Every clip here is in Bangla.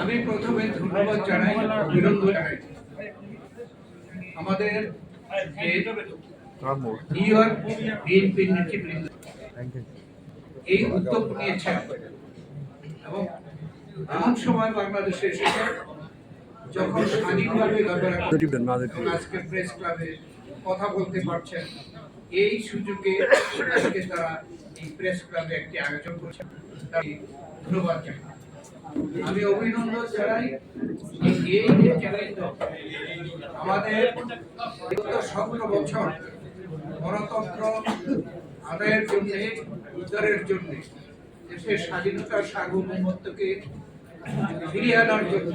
আমি প্রথমে ধন্যবাদ জানাই অভিনন্দন জানাই। আমাদের এই উদ্যোগ এবং এমন সময় বাংলাদেশে এসেছে যখন স্বাধীনভাবে আজকে প্রেস ক্লাবে কথা বলতে পারছেন। এই সুযোগে আজকে তারা এই প্রেস ক্লাবে একটি আয়োজন করছেন। ধন্যবাদ জানাই। আমি অভিনন্দন জানাই এই যে নেতৃবৃন্দ আমাদের বিগত সতেরো বছর গণতন্ত্র আদায়ের জন্য, উদ্ধারের জন্য, দেশের স্বাধীনতা সার্বভৌমত্বকে ফিরিয়ে আনার জন্য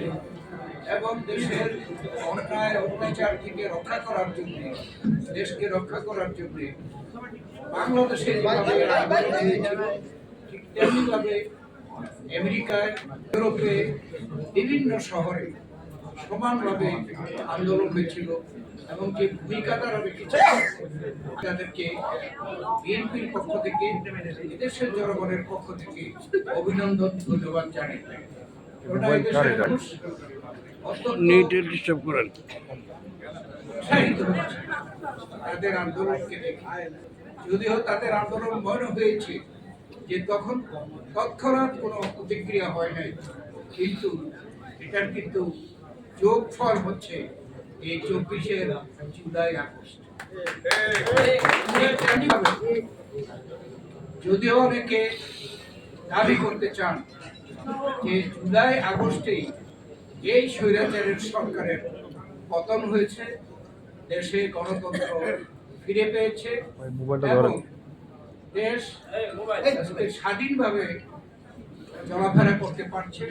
এবং দেশের অন্যায়, অত্যাচার থেকে রক্ষা করার জন্য, দেশকে রক্ষা করার জন্য, বাংলাদেশে যেভাবে ঠিক তেমনিভাবে আমেরিকায় ইউরোপে বিভিন্ন শহরে সমানভাবে আন্দোলন হয়েছিল এবং যে ভূমিকা তারা রেখেছে তাদেরকে বিএনপির পক্ষ থেকে এদেশের জনগণের পক্ষ থেকে অভিনন্দন ধন্যবাদ জানাই। ওটা এদেশের মানুষ করেন। তাদের আন্দোলনকে দেখে। যদিও তাদের আন্দোলন মনে হয়েছে যে তখন তৎক্ষণাৎ কোনো প্রতিক্রিয়া হয় নাই। কিন্তু এটার কিন্তু যোগ ফল হচ্ছে এই চব্বিশের জুলাই আগস্ট। যদিও অনেকে দাবি করতে চান যে জুলাই আগস্টেই এই স্বৈরাচারের সরকারের পতন হয়েছে দেশে গণতন্ত্র ফিরে পেয়েছে এবং দেশ স্বাধীনভাবে চলাফেরা করতে পারছে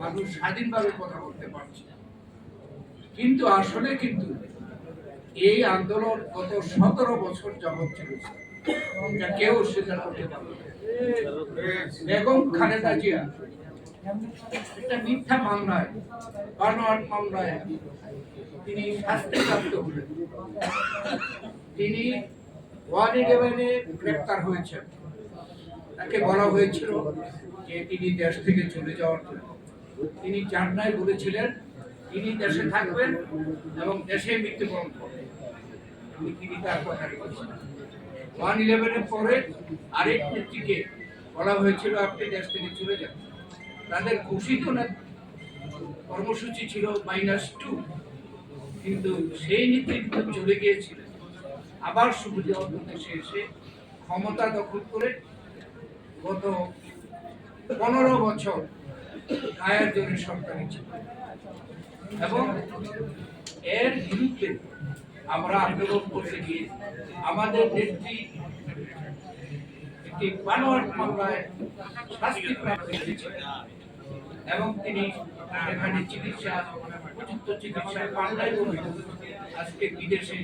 মানুষ স্বাধীনভাবে কথা বলতে পারছে। কিন্তু আসলে কিন্তু এই আন্দোলন গত সতেরো বছর যাবৎ চলেছে। এটা কেউ স্বীকার করতে পারবে বেগম খালেদা জিয়া একটা মিথ্যা মামলায় বানোয়াট মামলায় তিনি শাস্তিপ্রাপ্ত হলেন। তিনি ওয়ান ইলেভেনে গ্রেপ্তার হয়েছেন। তাকে বলা হয়েছিল যে তিনি দেশ থেকে চলে যাওয়ার জন্য। তিনি জান্নায় বলেছিলেন, তিনি দেশে থাকবেন এবং দেশে মৃত্যুবরণ করবেন। তিনি তার কথা রেখেছেন ওয়ান ইলেভেনের পরে আরেক নেত্রীকে বলা হয়েছিল, আপনি দেশ থেকে চলে যান। তাদের ঘোষিত না, কর্মসূচি ছিল মাইনাস টু কিন্তু সেই নেতৃত্ব চলে গিয়েছিলেন আবার সুবিধা দেশে এসে ক্ষমতা দখল করে গত পনেরো বছর গায়ের জন্য সরকারি ছিল এবং এর বিরুদ্ধে আমরা আন্দোলন করতে গিয়ে আমাদের নেত্রী একটি বানোয়াট মামলায় শাস্তি প্রাপ্ত এবং তিনি এখানে চিকিৎসা উপযুক্ত চিকিৎসা বলে আজকে বিদেশে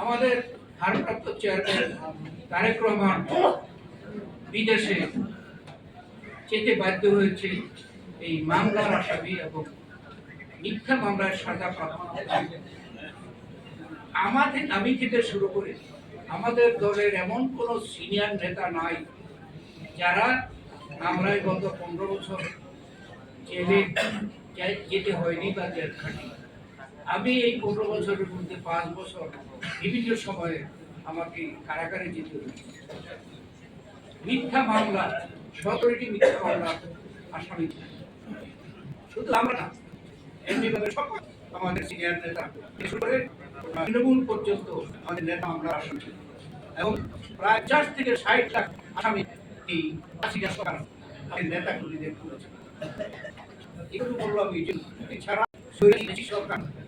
আমাদের ভারপ্রাপ্ত চেয়ারম্যান তারেক রহমান বিদেশে যেতে বাধ্য হয়েছে এই মামলার আসামি এবং মিথ্যা মামলার সাজা আমাদের আমি থেকে শুরু করে আমাদের দলের এমন কোনো সিনিয়র নেতা নাই যারা আমরা গত পনেরো বছর জেলে যেতে হয়নি বা জেল খাটি আমি এই পনেরো বছরের মধ্যে পাঁচ বছর বিভিন্ন সময়ে আমাকে কারাগারে যেতে হয়েছে। মিথ্যা মামলা সতেরোটি মিথ্যা মামলা, আসামি। শুধু আমরা এমনিভাবে সব আমাদের সিনিয়র নেতা তৃণমূল পর্যন্ত আমাদের নেতা আমরা আসামি এবং প্রায় চার থেকে ষাট লাখ আসামি এই হাসিনা সরকার আমাদের নেতাগুলিদের করেছে। এগুলো বললাম এই। এছাড়া সরকার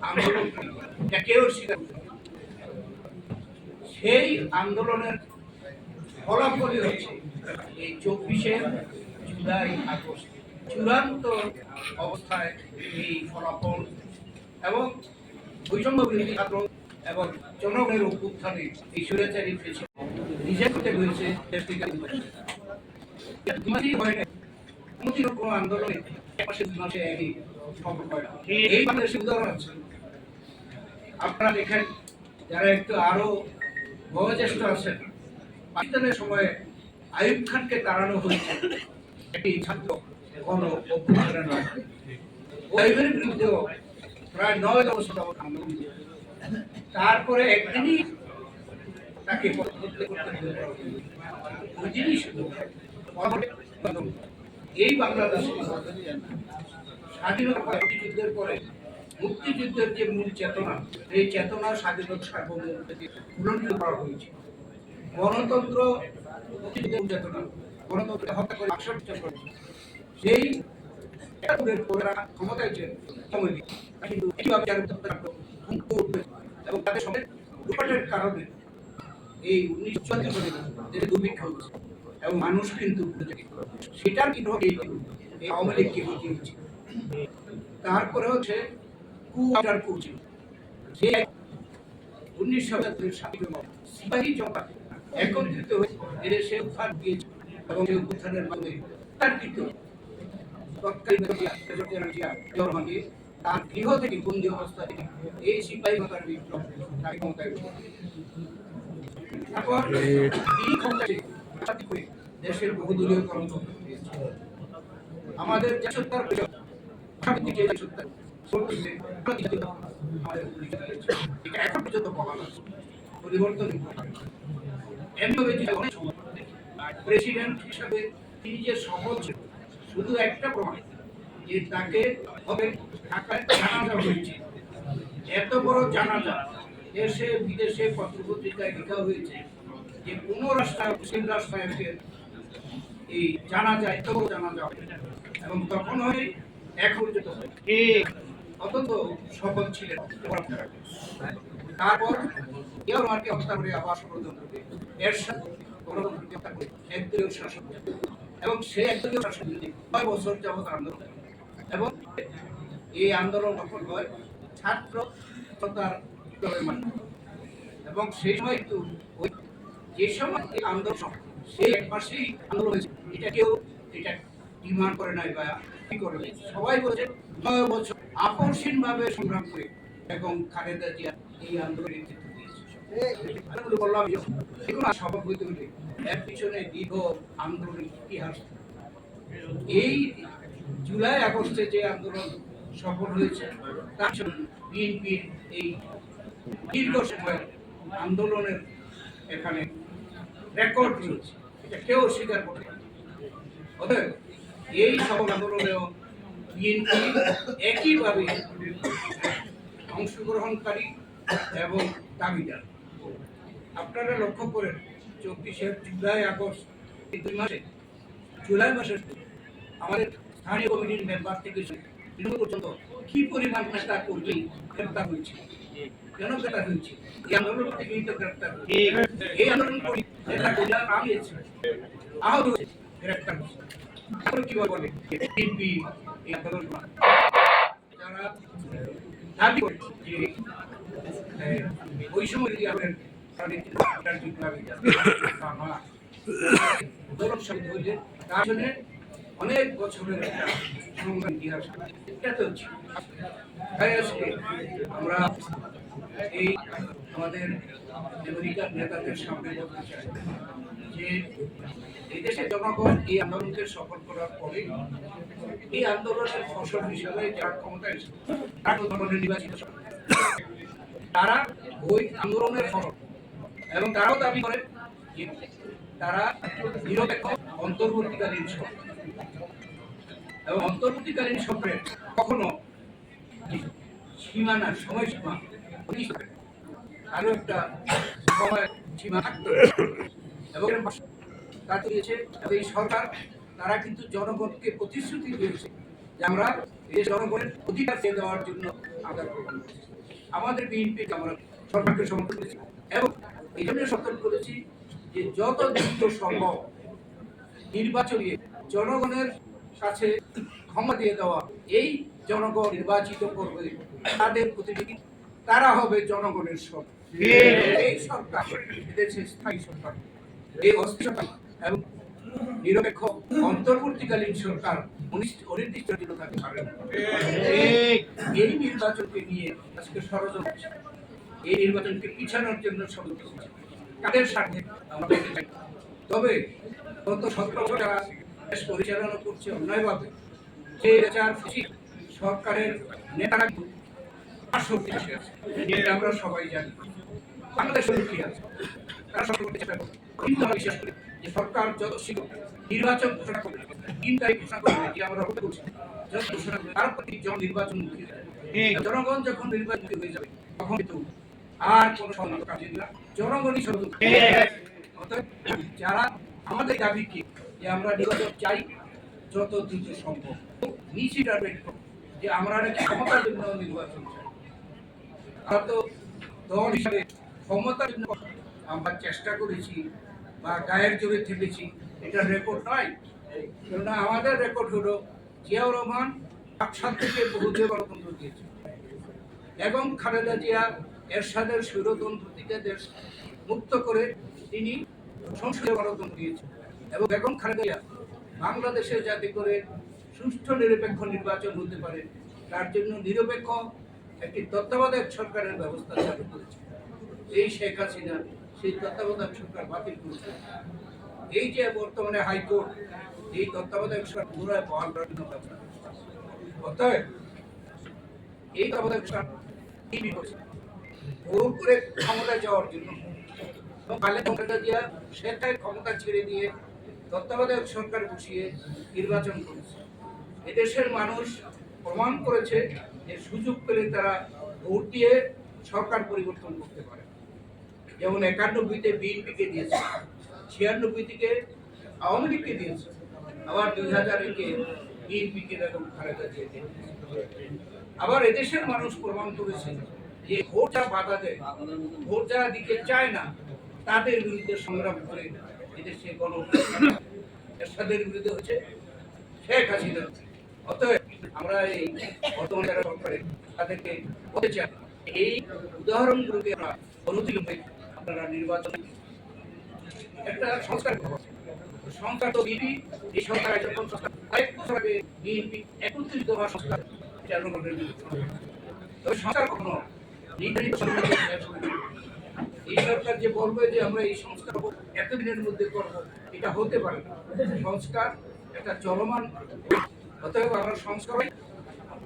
আন্দোলন। সেই আন্দোলনের ফলাফলই হচ্ছে এই চব্বিশে জুলাই আগস্ট। চূড়ান্ত অবস্থায় এই ফলাফল এবং বৈষম্য বিরোধী ছাত্র এবং জনগণের অভ্যুত্থানে এই স্বৈরাচারী করতে হয়েছে হয় কোনো আন্দোলনে মাসে একই এই বাংলাদেশের উদাহরণ আছে আপনারা দেখেন যারা একটু আরও বয়োজ্যেষ্ঠ আছেন পাকিস্তানের সময় আইয়ুব খানকে তাড়ানো হয়েছে। একটি ছাত্র গণ অভ্যুত্থানের বিরুদ্ধেও প্রায় নয় দশ আন্দোলন তারপরে একদিনই তাকে করতে এই বাংলাদেশে স্বাধীনতা মুক্তিযুদ্ধের পরে মুক্তিযুদ্ধের যে মূল চেতনা, এই চেতনা স্বাধীনতা সার্বভৌমত্বকে উলঙ্ঘিত করা হয়েছে। গণতন্ত্র চেতনা, গণতন্ত্রকে হত্যা করে করেছে। সেই ক্ষমতায় ছিলেন। কিন্তু এবং তাদের কারণে এই দুর্ভিক্ষ হচ্ছে এবং মানুষ কিন্তু সেটার কি এই এই আওয়ামী লীগকে হতে হচ্ছে তারপরে হচ্ছে কু আটার কু যে উনিশশো সিপাহী জনতা একত্রিত হয়ে এদেশে দিয়েছে এবং এই মাধ্যমে তার গৃহ থেকে বন্দি অবস্থা থেকে এই সিপাহী মাতার বিপ্লব তাকে ক্ষমতায় তারপর ক্ষমতায় করে দেশের বহুদলীয় আমাদের প্রেসিডেন্ট হিসাবে তিনি যে শুধু একটা প্রমাণ, যে তাকে ঢাকায় জানাজা হয়েছে। এত বড় জানাজা, দেশে বিদেশে পত্রপত্রিকায় লেখা হয়েছে যে কোন রাস্তায় রাস্তায় এই জানাজা এত বড় জানাজা হয় এবং তখন হয় অত্যন্ত সফল ছিলেন তারপর হত্যা করে আবার ষড়যন্ত্রকে এর সাথে গণতন্ত্রকে হত্যা করে একদলীয় শাসন এবং সে একদলীয় নয় বছর যাবত আন্দোলন এবং এই আন্দোলন সফল হয় ছাত্র তার এবং সেই সময় কিন্তু ওই যে সময় এই আন্দোলন সেই এক মাসেই আন্দোলন হয়েছে। এটা এটা ডিমান্ড করে নাই বা কি করে সবাই বলছে, নয় বছর আকর্ষণ ভাবে সংগ্রাম করে এবং খালেদা জিয়া এই আন্দোলনের নেতৃত্ব দিয়েছে। বললাম এগুলো সফল হলে এর পিছনে দীর্ঘ আন্দোলনের ইতিহাস। এই জুলাই আগস্টে যে আন্দোলন সফল হয়েছে, তার বিএনপির এই দীর্ঘ সময় আন্দোলনের এখানে রেকর্ড রয়েছে এটা কেউ স্বীকার করতে অতএব এই সকল আন্দোলনেও বিএনপি একইভাবে অংশগ্রহণকারী এবং দাবিদার। আপনারা লক্ষ্য করেন, চব্বিশে জুলাই আগস্ট, এই দুই মাসে, জুলাই মাসের আমাদের স্থানীয় কমিটির মেম্বার থেকে তৃণমূল পর্যন্ত কি পরিমাণ নেতা কর্মী গ্রেপ্তার হয়েছে? গ্রেপ্তার হয়েছে? এই আন্দোলন থেকেই গ্রেপ্তার এই আন্দোলন করি নেতা কর্মীরা নাম আহত হয়েছে গ্রেপ্তার হয়েছে। এখন কি বলে? বিএনপি এই আন্দোলন যারা দাবি করে যে ওই সময় যদি আমাদের রাজনীতির রাজনৈতিক দাবি বা না, আন্দোলন সাহিত্য হয়েছে তার জন্য অনেক বছরের সংগ্রাম ইতিহাস এটা তো আমরা এই আমাদের আমেরিকার নেতাদের সামনে বলতে চাই যে জনগণ এই আন্দোলনকে সফল করার পরে এই আন্দোলনের ফসল হিসেবে যারা ক্ষমতায় এসেছে, তারা জনগণের নির্বাচিত তারা ওই আন্দোলনের ফসল এবং তারাও দাবি করে তারা নিরপেক্ষ অন্তর্বর্তীকালীন সরকার। এবং অন্তর্বর্তীকালীন সরকারের কখনো সীমানা সময় একটা এবং তা দিয়েছে এই সরকার তারা কিন্তু জনগণকে প্রতিশ্রুতি দিয়েছে যে আমরা এই জনগণের অধিকার ফিরে দেওয়ার জন্য আমাদের বিএনপি আমরা সরকারকে সমর্থন করেছি এবং এই জন্য সতর্ক করেছি যে যত দ্রুত সম্ভব নির্বাচনে জনগণের কাছে ক্ষমা দিয়ে দেওয়া এই জনগণ নির্বাচিত করবে, তাদের প্রতিনিধি তারা হবে জনগণের সরকার। এই সরকার দেশের স্থায়ী সরকার। এই অস্থিরতা এবং নিরপেক্ষ অন্তর্বর্তীকালীন সরকার অনির্দিষ্ট থাকতে পারে এই নির্বাচনকে নিয়ে আজকে ষড়যন্ত্র এই নির্বাচনকে পিছানোর জন্য ষড়যন্ত্র। কাদের স্বার্থে। তবে গত সতেরো বছর যারা দেশ পরিচালনা করছে অন্যায়ভাবে চার সরকারের নেতারা আমরা সবাই জানি। বাংলাদেশ কি আছে? তারা সরকার চেষ্টা করবে। কিন্তু আমরা বিশ্বাস করি যে সরকার যত শীঘ্র নির্বাচন ঘোষণা করবে তিন তারিখ ঘোষণা করবে যে আমরা হতে করছি যত ঘোষণা করবে তার প্রতি জন নির্বাচন মুখী জনগণ যখন নির্বাচিত হয়ে যাবে তখন কিন্তু আর কোনো সন্দেহ কাজে না। জনগণই যারা আমাদের দাবি কি যে আমরা নির্বাচন চাই যত দ্রুত সম্ভব। নিশ্চিত আর যে আমরা নাকি ক্ষমতার জন্য নির্বাচন চাই। আমরা চেষ্টা করেছি বা গায়ের জোরে থেকেছি এটা রেকর্ড নয়, কেননা আমাদের রেকর্ড হলো জিয়াউর রহমান থেকে বহু গণতন্ত্র দিয়েছে। এবং খালেদা জিয়া, এরশাদের স্বৈরতন্ত্র থেকে দেশ মুক্ত করে তিনি সংসদীয় গণতন্ত্র দিয়েছেন। এবং বেগম খালেদা জিয়া বাংলাদেশে যাতে করে সুষ্ঠু নিরপেক্ষ নির্বাচন হতে পারে, তার জন্য নিরপেক্ষ একটি তত্ত্বাবধায়ক সরকারের ব্যবস্থা চালু করেছে। এই শেখ হাসিনা সেই তত্ত্বাবধায়ক সরকার বাতিল করেছে। এই যে বর্তমানে হাইকোর্ট, এই তত্ত্বাবধায়ক সরকার পুনরায় বহাল অতএব এই তত্ত্বাবধায়ক সরকার ভোর করে ক্ষমতা যাওয়ার জন্য। খালেদা খালেদা জিয়া স্বেচ্ছায় ক্ষমতা ছেড়ে দিয়ে তত্ত্বাবধায়ক সরকার বসিয়ে নির্বাচন করেছে। এদেশের মানুষ প্রমাণ করেছে যে সুযোগ পেলে তারা ভোট দিয়ে সরকার পরিবর্তন করতে পারে। যেমন একানব্বইতে বিএনপিকে দিয়েছে ছিয়ানব্বই থেকে আওয়ামী লীগকে দিয়েছে, আবার দুই হাজার একে বিএনপিকে বেগম খালেদা আবার এদেশের মানুষ প্রমাণ করেছে যে ভোট যা বাধা দেয়, ভোট যারা দিতে চায় না, তাদের বিরুদ্ধে সংগ্রাম করে এদেশে গণ এরশাদের বিরুদ্ধে হচ্ছে শেখ হাসিনা। অতএব আমরা এই বর্তমান যারা তাদেরকে এই উদাহরণগুলোকে আমরা আপনারা নির্বাচন একটা সংস্কার সংস্কার তো বিএনপি, এই সরকার বিএনপি একত্রিত সংস্কার তবে সংস্কার কখনো নির্ধারিত। এই সরকার যে বলবে যে আমরা এই সংস্কার এতদিনের মধ্যে করব, এটা হতে পারে না। সংস্কার একটা চলমান অতএব আমরা সংস্কার হই।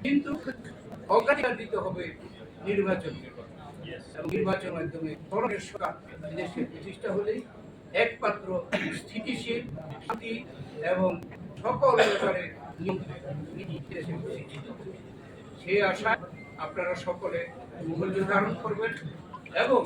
কিন্তু অগ্রাধিকার দিতে হবে নির্বাচন এবং নির্বাচনের মাধ্যমে ধরনের সরকার দেশে প্রতিষ্ঠা হলেই একমাত্র স্থিতিশীল, শান্তি এবং সকল ব্যাপারে দেশে প্রতিষ্ঠিত সেই আশায় আপনারা সকলে ধৈর্য ধারণ করবেন এবং